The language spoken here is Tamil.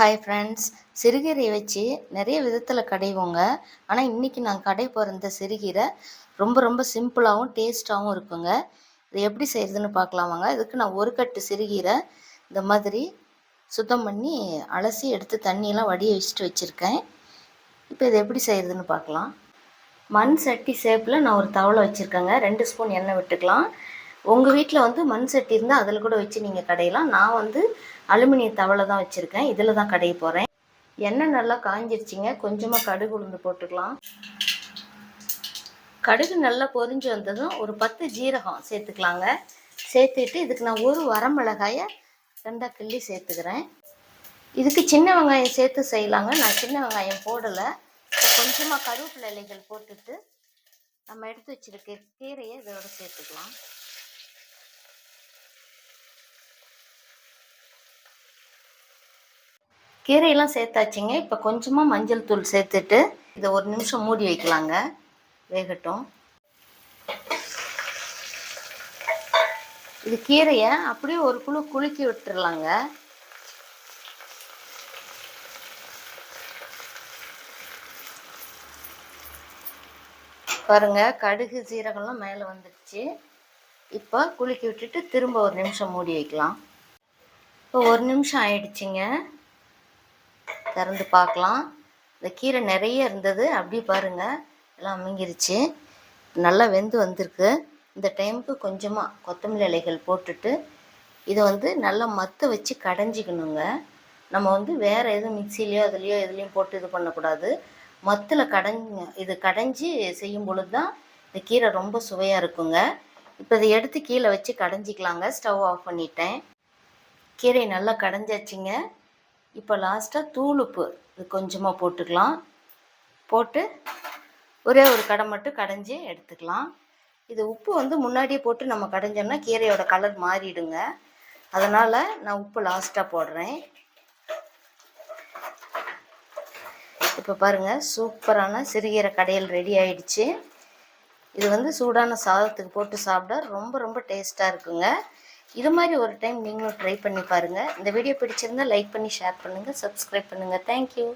ஹாய் ஃப்ரெண்ட்ஸ் சிறுகீரையை வச்சு நிறைய விதத்தில் கடைவோங்க. ஆனால் இன்றைக்கி நான் கடை போகிற இந்த சிறுகீரை ரொம்ப ரொம்ப சிம்பிளாகவும் டேஸ்ட்டாகவும் இருக்குங்க. இது எப்படி செய்கிறதுன்னு பார்க்கலாமாங்க இதுக்கு நான் ஒரு கட்டு சிறுகீரை இந்த மாதிரி சுத்தம் பண்ணி அலசி எடுத்து தண்ணியெல்லாம் வடிய வச்சுட்டு வச்சுருக்கேன். இப்போ இது எப்படி செய்கிறதுன்னு பார்க்கலாம். மண் சட்டி ஷேப்பில் நான் ஒரு தவளை வச்சுருக்கேங்க. ரெண்டு ஸ்பூன் எண்ணெய் விட்டுக்கலாம். உங்கள் வீட்டில் வந்து மண் சட்டி இருந்தால் அதில் கூட வச்சு நீங்கள் கடையலாம். நான் வந்து அலுமினிய தவளை தான் வச்சுருக்கேன். இதில் தான் கடைய போகிறேன் எண்ணெய் நல்லா காஞ்சிருச்சிங்க. கொஞ்சமாக கடுகு உளுந்து போட்டுக்கலாம். கடுகு நல்லா பொரிஞ்சு வந்ததும் ஒரு பத்து ஜீரகம் சேர்த்துக்கலாங்க. சேர்த்துட்டு இதுக்கு நான் ஒரு வரமிளகாயை ரெண்டாக கிள்ளி சேர்த்துக்கிறேன். இதுக்கு சின்ன வெங்காயம் சேர்த்து செய்யலாங்க. நான் சின்ன வெங்காயம் போடலை. கொஞ்சமாக கருவேப்பிலை இலைகள் போட்டுட்டு நம்ம எடுத்து வச்சுருக்க கீரையை இதோட சேர்த்துக்கலாம். கீரையெல்லாம் சேர்த்தாச்சுங்க. இப்போ கொஞ்சமாக மஞ்சள் தூள் சேர்த்துட்டு இதை ஒரு நிமிஷம் மூடி வைக்கலாங்க. வேகட்டும். இது கீரையை அப்படியே ஒரு குழு குலுக்கி விட்டுறலாங்க. பாருங்க கடுகு சீரகம்லாம் மேலே வந்துடுச்சு. இப்போ குலுக்கி விட்டுட்டு திரும்ப ஒரு நிமிஷம் மூடி வைக்கலாம். இப்போ ஒரு நிமிஷம் ஆயிடுச்சுங்க. திறந்து பார்க்கலாம். இந்த கீரை நிறைய இருந்தது. அப்படியே பாருங்கள் எல்லாம் அமைங்கிருச்சு. நல்லா வெந்து வந்திருக்கு. இந்த டைமுக்கு கொஞ்சமாக கொத்தமல்லி இலைகள் போட்டுட்டு இதை வந்து நல்லா மற்ற வச்சு கடைஞ்சிக்கணுங்க. நம்ம வந்து வேறு எதுவும் மிக்சிலையோ அதுலேயோ எதுலேயும் போட்டு இது பண்ணக்கூடாது. மத்தில் கடைஞ்சி இது கடைஞ்சி செய்யும் பொழுது தான் இந்த கீரை ரொம்ப சுவையாக இருக்குங்க. இப்போ இதை எடுத்து கீழே வச்சு கடைஞ்சிக்கலாங்க. ஸ்டவ் ஆஃப் பண்ணிட்டேன். கீரை நல்லா கடைஞ்சாச்சுங்க. இப்போ லாஸ்ட்டாக தூளுப்பு இது கொஞ்சமாக போட்டுக்கலாம். போட்டு ஒரே ஒரு கடை மட்டும் கடைஞ்சி எடுத்துக்கலாம். இது உப்பு வந்து முன்னாடியே போட்டு நம்ம கடைஞ்சோம்னா கீரையோட கலர் மாறிடுங்க. அதனால் நான் உப்பு லாஸ்ட்டாக போடுறேன். இப்போ பாருங்கள் சூப்பரான சிறுகீரை கடையில் ரெடி ஆயிடுச்சு. இது வந்து சூடான சாதத்துக்கு போட்டு சாப்பிட ரொம்ப ரொம்ப டேஸ்ட்டாக இருக்குங்க. இது மாதிரி ஒரு டைம் நீங்களும் ட்ரை பண்ணி பாருங்கள் இந்த வீடியோ பிடிச்சிருந்தால் லைக் பண்ணி ஷேர் பண்ணுங்கள் சப்ஸ்கிரைப் பண்ணுங்கள் தேங்க்யூ